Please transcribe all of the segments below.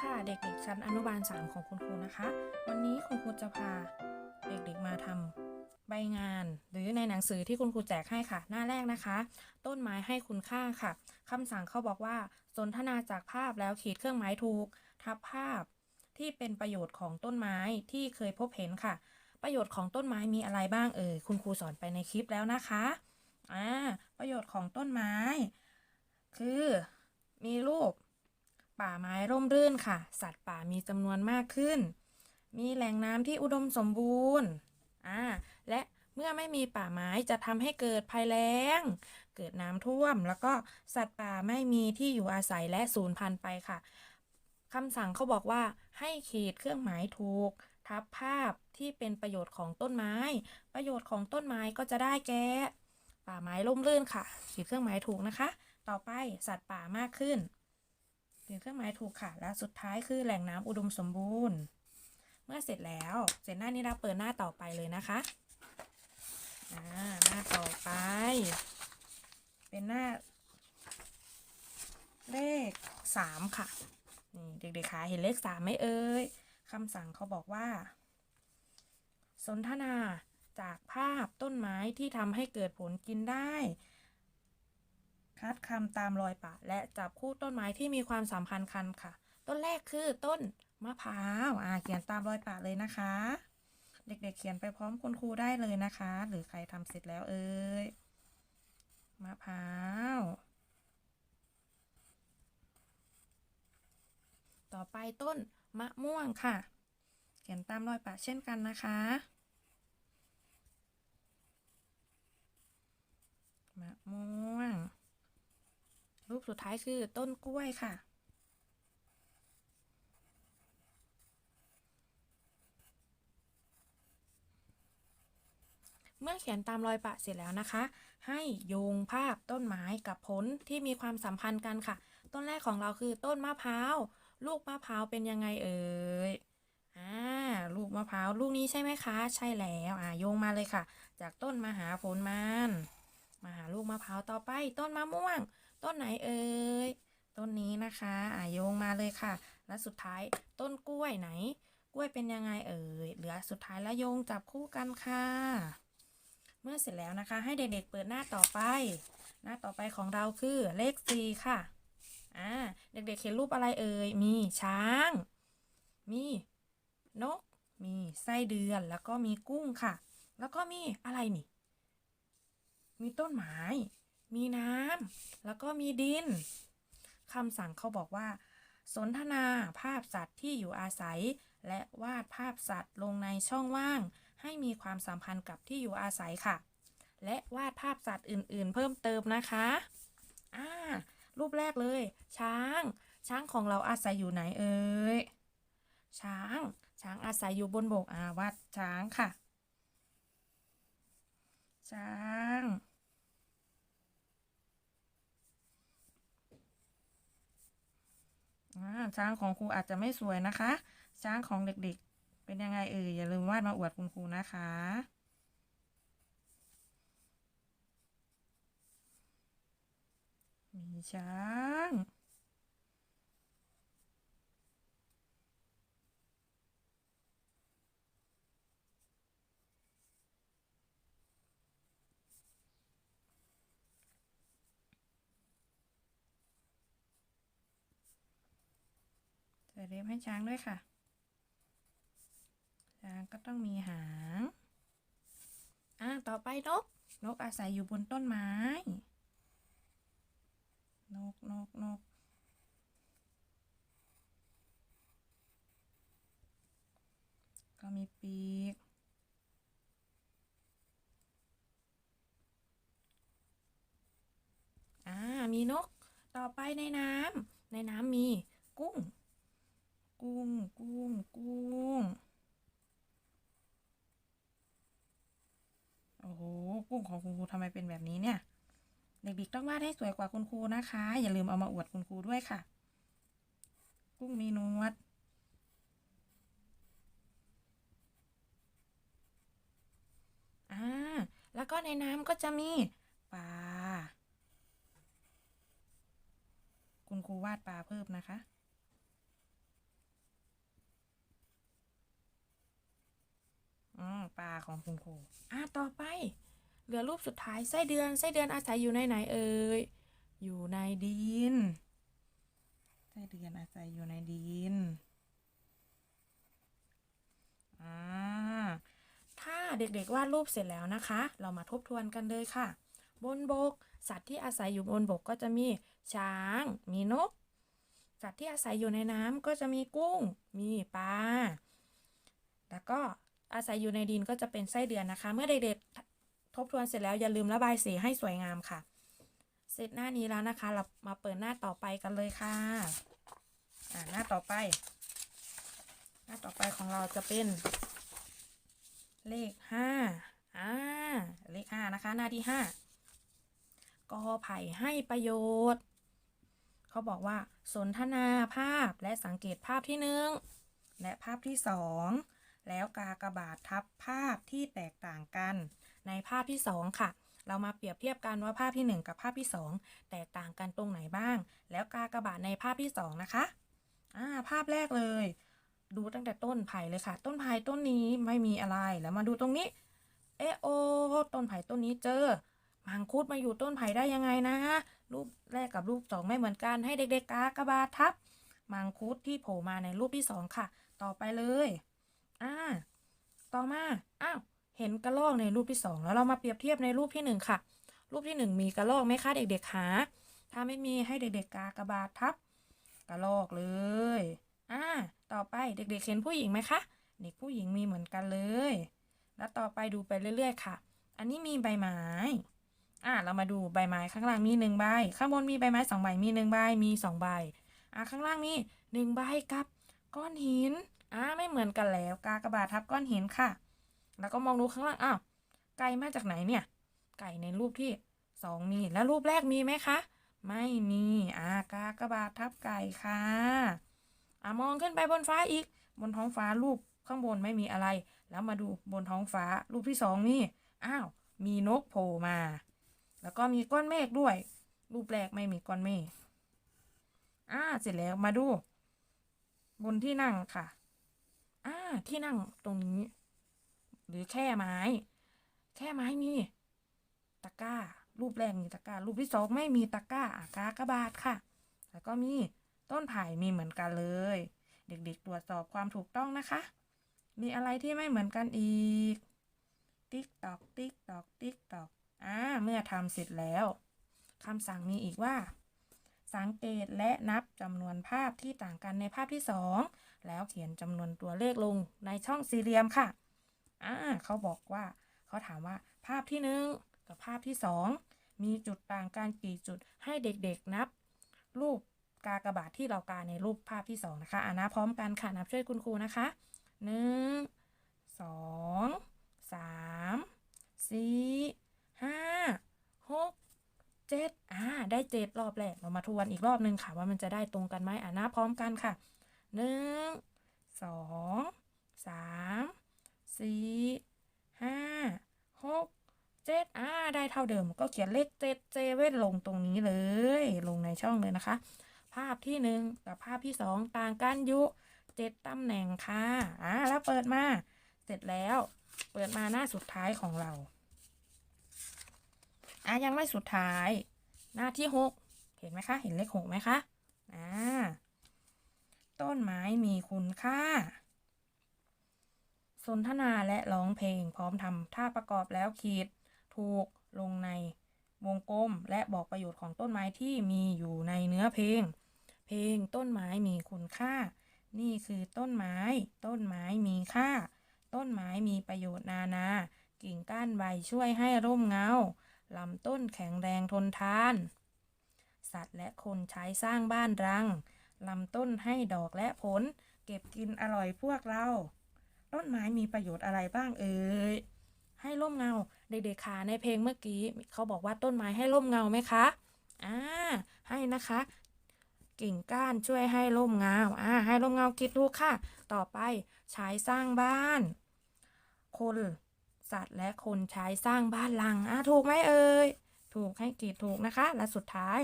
ค่ะเด็กๆชั้นอนุบาล 3 ของคุณครูนะคะ วันนี้คุณครูจะพาเด็กๆมาทำใบงาน หรือในหนังสือที่คุณครูแจกให้ค่ะ หน้าแรกนะคะ ต้นไม้ให้คุณค่าค่ะคำสั่งเขาบอกว่า สนทนาจากภาพแล้วขีดเครื่องหมายถูก ทับภาพที่เป็นประโยชน์ของต้นไม้ที่เคยพบเห็นค่ะ ประโยชน์ของต้นไม้มีอะไรบ้างเอ่ยคุณครูสอนไปในคลิปแล้วนะคะอ่าประโยชน์ของต้นไม้ คือมีรูป ป่าไม้ร่มรื่นค่ะ สัตว์ป่ามีจำนวนมากขึ้น มีแหล่งน้ำที่อุดมสมบูรณ์อ่าและเมื่อไม่มีป่าไม้จะทำให้เกิดภัยแล้ง เกิดน้ำท่วม แล้วก็สัตว์ป่าไม่มีที่อยู่อาศัยและสูญพันธุ์ไปค่ะคำสั่งเขาบอกว่าให้ขีดเครื่องหมายถูก ทับภาพที่เป็นประโยชน์ของต้นไม้ ประโยชน์ของต้นไม้ก็จะได้แก่ป่าไม้ร่มรื่นค่ะ ขีดเครื่องหมายถูกนะคะ ต่อไปสัตว์ป่ามากขึ้น ขีดเครื่องหมายถูกค่ะ และสุดท้ายคือแหล่งน้ำอุดมสมบูรณ์ เมื่อเสร็จแล้ว เสร็จหน้านี้เราเปิดหน้าต่อไปเลยนะคะหน้าต่อไป เป็นหน้า เลขสามค่ะนี่เด็กๆคะเห็นเลขสามไหมเอ่ยคำสั่งเขาบอกว่า สนทนาจากภาพต้นไม้ที่ทำให้เกิดผลกินได้ คัดคำตามรอยป่า และจับคู่ต้นไม้ที่มีความสัมพันธ์กันค่ะ ต้นแรกคือต้นมะพร้าวอ่าเขียนตามรอยป่าเลยนะคะ เด็กๆเขียนไปพร้อมคุณครูได้เลยนะคะ หรือใครทำเสร็จแล้วเอ่ยมะพร้าว ต่อไปต้นมะม่วงค่ะ เขียนตามรอยป่าเช่นกันนะคะมะม่วง รูปสุดท้ายคือต้นกล้วยค่ะ เมื่อเขียนตามรอยปะเสร็จแล้วนะคะ ให้โยงภาพต้นไม้กับผลที่มีความสัมพันธ์กันค่ะ ต้นแรกของเราคือต้นมะพร้าว ลูกมะพร้าวเป็นยังไงเอ่ยอ่าลูกมะพร้าวลูกนี้ใช่ไหมคะ ใช่แล้วอ่าโยงมาเลยค่ะ จากต้นมาหาผลมันมาหาลูกมะพร้าวต่อไป ต้นมะม่วง ต้นไหนเอ่ยต้นนี้นะคะอ่าโยงมาเลยค่ะ และสุดท้ายต้นกล้วยไหน กล้วยเป็นยังไงเอ่ยเหลือสุดท้ายแล้วโยงจับคู่กันค่ะ เมื่อเสร็จแล้วนะคะ ให้เด็กๆเปิดหน้าต่อไป หน้าต่อไปของเราคือเลขสี่ค่ะอ่าเด็กๆเห็นรูปอะไรเอ่ยมีช้าง มีนก มีไส้เดือนแล้วก็มีกุ้งค่ะ แล้วก็มีอะไรนี่ มีต้นไม้ มีน้ำแล้วก็มีดินคำสั่งเขาบอกว่า สนทนาภาพสัตว์ที่อยู่อาศัย และวาดภาพสัตว์ลงในช่องว่าง ให้มีความสัมพันธ์กับที่อยู่อาศัยค่ะ และวาดภาพสัตว์อื่น ๆ เพิ่มเติมนะคะอ่ารูปแรกเลย ช้าง ช้างของเราอาศัยอยู่ไหนเอ่ยช้าง ช้างอาศัยอยู่บนบกอ่าวาดช้างค่ะ ช้าง อ่า ช้างของครูอาจจะไม่สวยนะคะ ช้างของเด็กๆ เป็นยังไงเอ่ยอย่าลืมวาดมาอวดคุณครูนะคะ มีช้าง เล็บให้ช้างด้วยค่ะ ช้างก็ต้องมีหาง อ่าต่อไปนก นกอาศัยอยู่บนต้นไม้ นกนกนกก็มีปีก อ่า มีนก ต่อไปในน้ำ ในน้ำมีกุ้ง กุ้ง กุ้ง กุ้ง โอ้โห กุ้งของคุณครูทำไมเป็นแบบนี้เนี่ย เด็กๆต้องวาดให้สวยกว่าคุณครูนะคะ อย่าลืมเอามาอวดคุณครูด้วยค่ะ กุ้งมีนวดอ่า แล้วก็ในน้ำก็จะมีปลา คุณครูวาดปลาเพิ่มนะคะ อืมปลา ของคุณครูอะต่อไป เหลือรูปสุดท้ายไส้เดือนไส้เดือนอาศัยอยู่ในไหนเอ่ยอยู่ในดินไส้เดือนอาศัยอยู่ในดินอ่าถ้าเด็กๆวาดรูปเสร็จแล้วนะคะ เรามาทบทวนกันเลยค่ะ บนบก สัตว์ที่อาศัยอยู่บนบกก็จะมีช้าง มีนก สัตว์ที่อาศัยอยู่ในน้ำก็จะมีกุ้ง มีปลาแล้วก็ อาศัยอยู่ในดินก็จะเป็นไส้เดือนนะคะ เมื่อเด็กๆทบทวนเสร็จแล้วอย่าลืมระบายสีให้สวยงามค่ะ เสร็จหน้านี้แล้วนะคะ เรามาเปิดหน้าต่อไปกันเลยค่ะอ่าหน้าต่อไป หน้าต่อไปของเราจะเป็น เลขห้าอ่าเลขห้านะคะ หน้าที่ห้ากอไผ่ให้ประโยชน์ เขาบอกว่า สนทนาภาพและสังเกตภาพที่หนึ่งและภาพที่สอง แล้วกากบาททับภาพที่แตกต่างกัน ในภาพที่สองค่ะ เรามาเปรียบเทียบกันว่าภาพที่หนึ่งกับภาพที่สองแตกต่างกันตรงไหนบ้าง แล้วกากบาทในภาพที่สองนะคะอ่าภาพแรกเลย ดูตั้งแต่ต้นไผ่เลยค่ะ ต้นไผ่ต้นนี้ไม่มีอะไรแล้วมาดูตรงนี้เอะโอต้นไผ่ต้นนี้เจอมังคุดมาอยู่ต้นไผ่ได้ยังไงนะ รูปแรกกับรูปสองไม่เหมือนกันให้เด็กๆกากบาททับ มังคุดที่โผล่มาในรูปที่สองค่ะ ต่อไปเลย อ่า ต่อมา อ้าว เห็นกระรอกในรูปที่สองแล้วเรามาเปรียบเทียบในรูปที่หนึ่งค่ะ รูปที่หนึ่งมีกระรอกไหมคะเด็กๆหา ถ้าไม่มีให้เด็กๆกากระบาททับ กระรอกเลย อ่า ต่อไปเด็กๆเห็นผู้หญิงไหมคะ เด็กผู้หญิงมีเหมือนกันเลย แล้วต่อไปดูไปเรื่อยๆค่ะ อันนี้มีใบไม้ อ่า เรามาดูใบไม้ข้างล่างมีหนึ่งใบ ข้างบนมีใบไม้สองใบ มีหนึ่งใบ มีสองใบ อ่า ข้างล่างมีหนึ่งใบกับก้อนหิน อ่าไม่เหมือนกันแล้ว กากระบาททับก้อนหินค่ะ แล้วก็มองดูข้างล่างอ้าวไก่มาจากไหนเนี่ย ไก่ในรูปที่สองมีแล้วรูปแรกมีไหมคะ ไม่มีอ่ากากระบาททับไก่ค่ะอ่ามองขึ้นไปบนฟ้าอีก บนท้องฟ้ารูปข้างบนไม่มีอะไร แล้วมาดูบนท้องฟ้ารูปที่สองนี่อ้าวมีนกโผล่มา แล้วก็มีก้อนเมฆด้วย รูปแรกไม่มีก้อนเมฆอ่าเสร็จแล้วมาดู บนที่นั่งค่ะ อ่า ที่นั่งตรงนี้ หรือแค่ไม้แค่ไม้มีตะกร้า รูปแรกมีตะกร้า รูปที่สองไม่มีตะกร้าอากากบาทค่ะ แล้วก็มีต้นไผ่มีเหมือนกันเลย เด็กๆ ตรวจสอบความถูกต้องนะคะ มีอะไรที่ไม่เหมือนกันอีก ติ๊กตอก ติ๊กตอก ติ๊กตอก อ่า เมื่อทำเสร็จแล้วคำสั่งมีอีกว่า สังเกตและนับจำนวนภาพที่ต่างกันในภาพที่สองแล้วเขียนจำนวนตัวเลขลงในช่องสี่เหลี่ยมค่ะอ่าเขาบอกว่าเขาถามว่าภาพที่หนึ่งกับภาพที่สองมีจุดต่างกันกี่จุดให้เด็กๆนับ รูปกากบาทที่เรากาในรูปภาพที่สองนะคะอ่านับพร้อมกันค่ะนับช่วยคุณครูนะคะหนึ่งสองสามสี่ห้าหก เจ็ดอ่า ได้เจ็ดรอบแรก เรามาทวนอีกรอบหนึ่งค่ะ ว่ามันจะได้ตรงกันไหมอ่านับพร้อมกันค่ะหนึ่งสองสามสี่ห้าหกเจ็ดอ่า ได้เท่าเดิม ก็เขียนเลขเจ็ดเจเว่นลงตรงนี้เลย ลงในช่องเลยนะคะ ภาพที่หนึ่งกับภาพที่สองต่างกันอยู่เจ็ดตำแหน่งค่ะ อ่า แล้วเปิดมา เสร็จแล้ว เปิดมาหน้าสุดท้ายของเรา อะยังไม่สุดท้าย หน้าที่หกเห็นไหมคะ เห็นเลขหกไหมคะอ่าต้นไม้มีคุณค่า สนทนาและร้องเพลงพร้อมทำท่าประกอบแล้วขีด ถูกลงในวงกลมและบอกประโยชน์ของต้นไม้ที่มีอยู่ในเนื้อเพลง เพลงต้นไม้มีคุณค่า นี่คือต้นไม้ ต้นไม้มีค่า ต้นไม้มีประโยชน์นานา กิ่งก้านใบช่วยให้ร่มเงา ลำต้นแข็งแรงทนทาน สัตว์และคนใช้สร้างบ้านรัง ลำต้นให้ดอกและผล เก็บกินอร่อยพวกเรา ต้นไม้มีประโยชน์อะไรบ้างเอ่ย ให้ร่มเงา เด็กๆค่ะในเพลงเมื่อกี้ เขาบอกว่าต้นไม้ให้ร่มเงาไหมคะ อ่า ให้นะคะ กิ่งก้านช่วยให้ร่มเงา อ่า ให้ร่มเงาคิดถูกค่ะ ต่อไปใช้สร้างบ้าน คน สัตว์และคนใช้สร้างบ้านหลังอ่าถูกไหมเอ่ยถูกให้กีดถูกนะคะ และสุดท้าย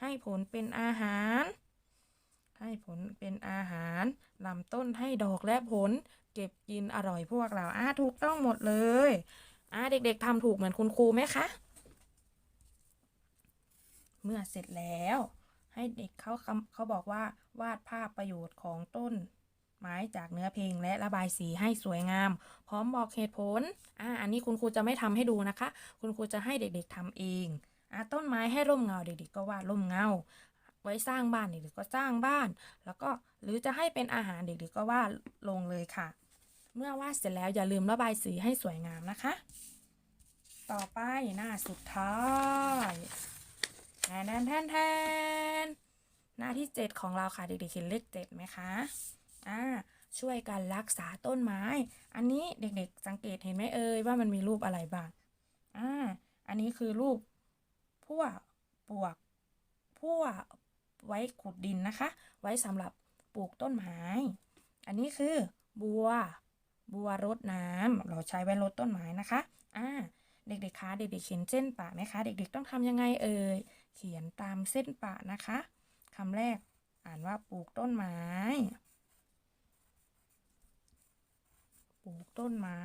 ให้ผลเป็นอาหาร ให้ผลเป็นอาหารลำต้นให้ดอกและผล เก็บกินอร่อยพวกเราอ่าถูกต้องหมดเลยอ่าเด็กๆทำถูกเหมือนคุณครูไหมคะเมื่อเสร็จแล้ว ให้เด็กเขาเขาบอกว่าวาดภาพประโยชน์ของต้น ไม้จากเนื้อเพลงและระบายสีให้สวยงาม พร้อมบอกเหตุผลอ่าอันนี้คุณครูจะไม่ทำให้ดูนะคะ คุณครูจะให้เด็กๆทำเองอ่าต้นไม้ให้ร่มเงาเด็กๆก็วาดร่มเงา ไว้สร้างบ้านเด็กๆก็สร้างบ้าน แล้วก็หรือจะให้เป็นอาหารเด็กๆก็วาดลงเลยค่ะ เมื่อวาดเสร็จแล้วอย่าลืมระบายสีให้สวยงามนะคะ ต่อไปหน้าสุดท้ายแทนแทนแทนแทนหน้าที่ 7 ของเราค่ะเด็กๆเห็นเลข7ไหมคะ อ่าช่วยกันรักษาต้นไม้ อันนี้เด็กๆสังเกตเห็นไหมเอ่ยว่ามันมีรูปอะไรบ้างอ่าอันนี้คือรูปพั่วปวกพั่วไว้ขุดดินนะคะ ไว้สำหรับปลูกต้นไม้ อันนี้คือบัว บัวรดน้ำเราใช้ไว้รดต้นไม้นะคะอ่าเด็กๆคะเด็กๆเขียนเส้นปะไหมคะ เด็กๆต้องทำยังไงเอ่ยเขียนตามเส้นปะนะคะคำแรกอ่านว่าปลูกต้นไม้ ปลูกต้นไม้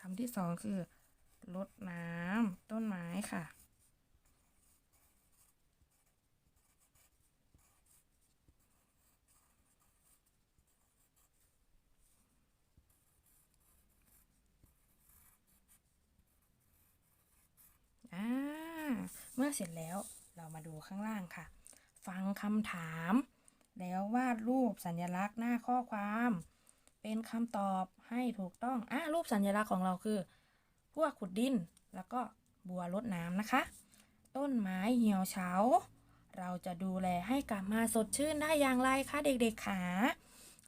คำที่สองคือรดน้ำต้นไม้ค่ะ อ่า เมื่อเสร็จแล้วเรามาดูข้างล่างค่ะ ฟังคำถาม แล้ววาดรูปสัญลักษณ์หน้าข้อความ เป็นคำตอบให้ถูกต้องอ่ารูปสัญลักษณ์ของเราคือ พวกขุดดิน แล้วก็บัวรดน้ำนะคะ ต้นไม้เหี่ยวเฉา เราจะดูแลให้กลับมาสดชื่นได้อย่างไรคะเด็กๆขา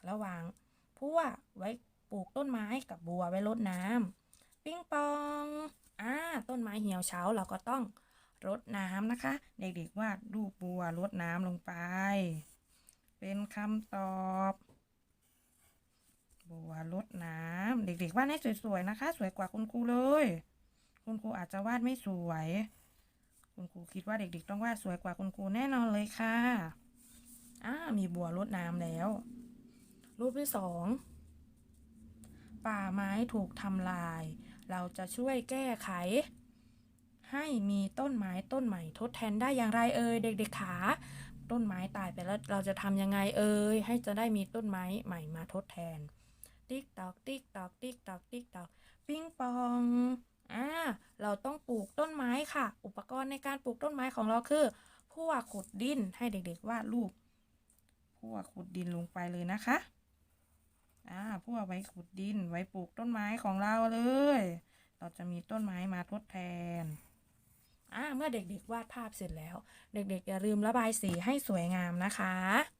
ระหว่างพวกไว้ปลูกต้นไม้กับบัวไว้รดน้ำปิ้งปองอ่าต้นไม้เหี่ยวเฉาเราก็ต้อง รดน้ำนะคะ เด็กๆวาดรูปบัวรดน้ำลงไป เป็นคำตอบ บัวรดน้ำเด็กๆวาดให้สวยๆนะคะ สวยกว่าคุณครูเลย คุณครูอาจจะวาดไม่สวย คุณครูคิดว่าเด็กๆ ต้องวาดสวยกว่าคุณครูแน่นอนเลยค่ะอ่ามีบัวรดน้ำแล้ว รูปที่สองป่าไม้ถูกทำลาย เราจะช่วยแก้ไข ให้มีต้นไม้ต้นใหม่ทดแทนได้อย่างไรเอ่ยเด็กๆขาต้นไม้ตายไปแล้วเราจะทำยังไงเอ่ยให้จะได้มีต้นไม้ใหม่มาทดแทน ติ๊กตอกติ๊กตอกติ๊กตอกติ๊กตอกปิ้งปองอ่าเราต้องปลูกต้นไม้ค่ะ อุปกรณ์ในการปลูกต้นไม้ของเราคือพั่วขุดดินให้เด็กๆวาดรูปพั่วขุดดินลงไปเลยนะคะอ่าพั่วไว้ขุดดินไว้ปลูกต้นไม้ของเราเลย เราจะมีต้นไม้มาทดแทน เมื่อเด็กๆวาดภาพเสร็จแล้ว เด็กๆอย่าลืมระบายสีให้สวยงามนะคะ